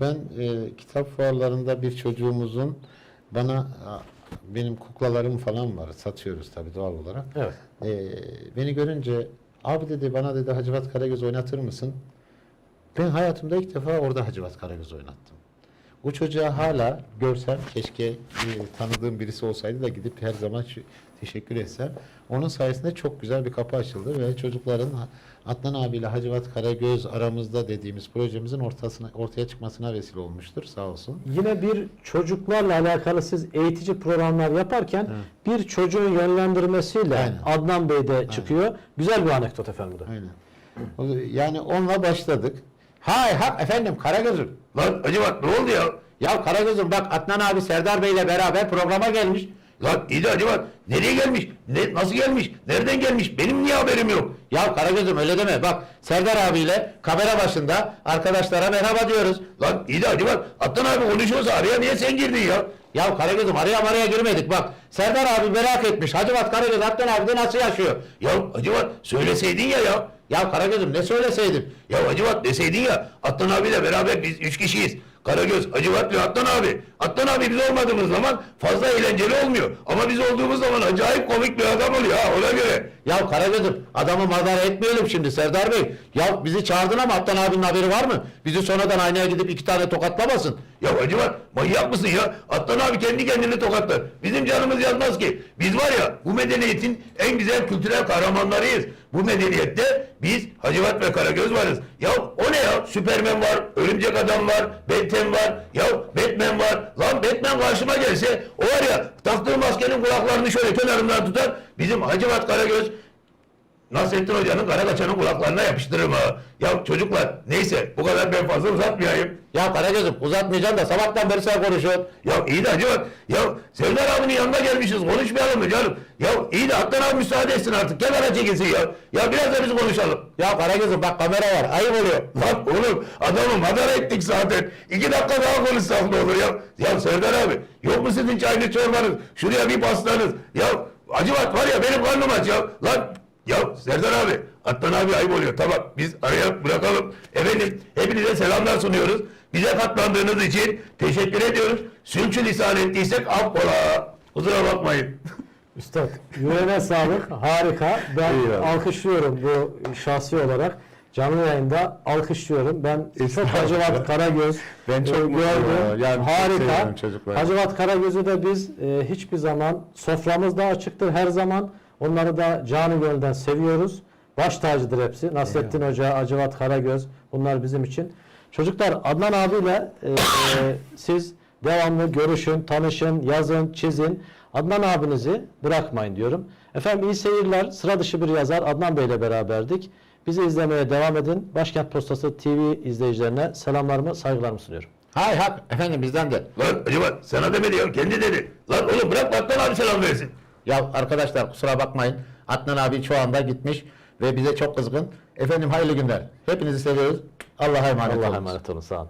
Ben e, kitap fuarlarında bir çocuğumuzun bana benim kuklalarım falan var. Satıyoruz tabii doğal olarak. Evet. E, beni görünce abi dedi bana dedi Hacivat Karagöz oynatır mısın? Ben hayatımda ilk defa orada Hacivat Karagöz oynattım. O çocuğa hala görsem keşke e, tanıdığım birisi olsaydı da gidip her zaman şu- teşekkür etsem. Onun sayesinde çok güzel bir kapı açıldı ve çocukların Adnan abiyle Hacivat Karagöz aramızda dediğimiz projemizin ortasına ortaya çıkmasına vesile olmuştur. Sağ olsun. Yine bir çocuklarla alakalı siz eğitici programlar yaparken bir çocuğun yönlendirmesiyle Aynen. Adnan Bey de çıkıyor. Güzel bir anekdot efendim bu da. Aynen. Yani onunla başladık. Hay hak efendim Karagöz'üm. Lan acaba ne oldu ya? Ya Karagöz'üm bak Adnan abi Serdar Bey'le beraber programa gelmiş. Lan iyi de acaba nereye gelmiş? Ne, nasıl gelmiş? Nereden gelmiş? Benim niye haberim yok? Ya Karagöz'üm öyle deme. Bak Serdar abiyle kamera başında arkadaşlara merhaba diyoruz. Lan iyi de acaba Atlan abi konuşuyorsa araya niye sen girdin ya? Ya Karagöz'üm araya maraya girmedik. Bak Serdar abi merak etmiş. Hacivat Karagöz Adnan abi de nasıl yaşıyor? Ya acaba söyleseydin ya ya. Ya Karagöz'üm ne söyleseydim? Ya Hacivat deseydin ya Atlan abiyle beraber biz üç kişiyiz. Karagöz, Hacivat ve Atlan abi. Atlan abi biz olmadığımız zaman fazla eğlenceli olmuyor. Ama biz olduğumuz zaman acayip komik bir adam oluyor ha ona göre. Ya Karagöz'üm adamı madara etmeyelim şimdi Serdar Bey. Ya bizi çağırdın ama Adnan abinin haberi var mı? Bizi sonradan aynaya gidip iki tane tokatlamasın. Ya Hacivat manyak mısın ya? Atlan abi kendi kendini tokatlar. Bizim canımız yanmaz ki. Biz var ya bu medeniyetin en güzel kültürel kahramanlarıyız. Bu medeniyette biz Hacivat ve Karagöz varız. Ya o ne ya? Süpermen var, Örümcek Adam var, Batman var, ya Batman var. Lan Batman karşıma gelse o var ya taktığı maskenin kulaklarını şöyle kenarından tutar. Bizim Hacivat Karagöz Nasrettin Hoca'nın kara kaçanın kulaklarına yapıştırırım ha. Ya çocuklar neyse bu kadar ben fazla uzatmayayım. Ya Karagöz'üm uzatmayacaksın da sabahtan beri sen konuşuyorsun. Ya iyi de acaba ya Serdar abinin yanına gelmişiz konuşmayalım mı canım? Ya iyi de Atlan abi müsaade etsin artık kenara çekilsin ya. Ya biraz da biz konuşalım. Ya Karagöz'üm bak kamera var ayıp oluyor. Lan oğlum adamı madara ettik zaten. İki dakika daha konuşsak ne olur ya? Ya Serdar abi yok mu sizin çayınız çorbanız? Şuraya bir pastanız. Ya Acıvat var ya benim karnım aç ya. Lan ya Serdar abi Atlan abi ayıp oluyor. Tamam biz araya bırakalım. Efendim hepinize selamlar sunuyoruz. Bize katlandığınız için teşekkür ediyoruz. Sülçü lisan ettiysek affola. Kusura bakmayın. Üstad yüreğine sağlık. Harika. Ben alkışlıyorum bu şahsi olarak. Canlı yayında alkışlıyorum. Ben çok. Hacivat Karagöz Ben çok e, gördüm. Yani çok Harika. çocukları. Hacivat Karagöz'ü de biz e, hiçbir zaman soframızda açıktır her zaman. Onları da canı gönülden seviyoruz. Baş tacıdır hepsi. Nasrettin Hoca, Hacivat Karagöz bunlar bizim için. Çocuklar Adnan abiyle e, e, siz devamlı görüşün, tanışın, yazın, çizin. Adnan abinizi bırakmayın diyorum. Efendim iyi seyirler. Sıra dışı bir yazar Adnan Bey ile beraberdik. Bizi izlemeye devam edin. Başkent Postası TV izleyicilerine selamlarımı, saygılarımı sunuyorum. Hay hak efendim bizden de. Lan Acıvat sana demedi ya kendi dedi. Lan oğlum bırak Atlan abi selam versin. Ya arkadaşlar kusura bakmayın. Adnan abi şu anda gitmiş ve bize çok kızgın. Efendim hayırlı günler. Hepinizi seviyoruz. Allah'a emanet Allah'a olun. emanet olun. Sağ olun.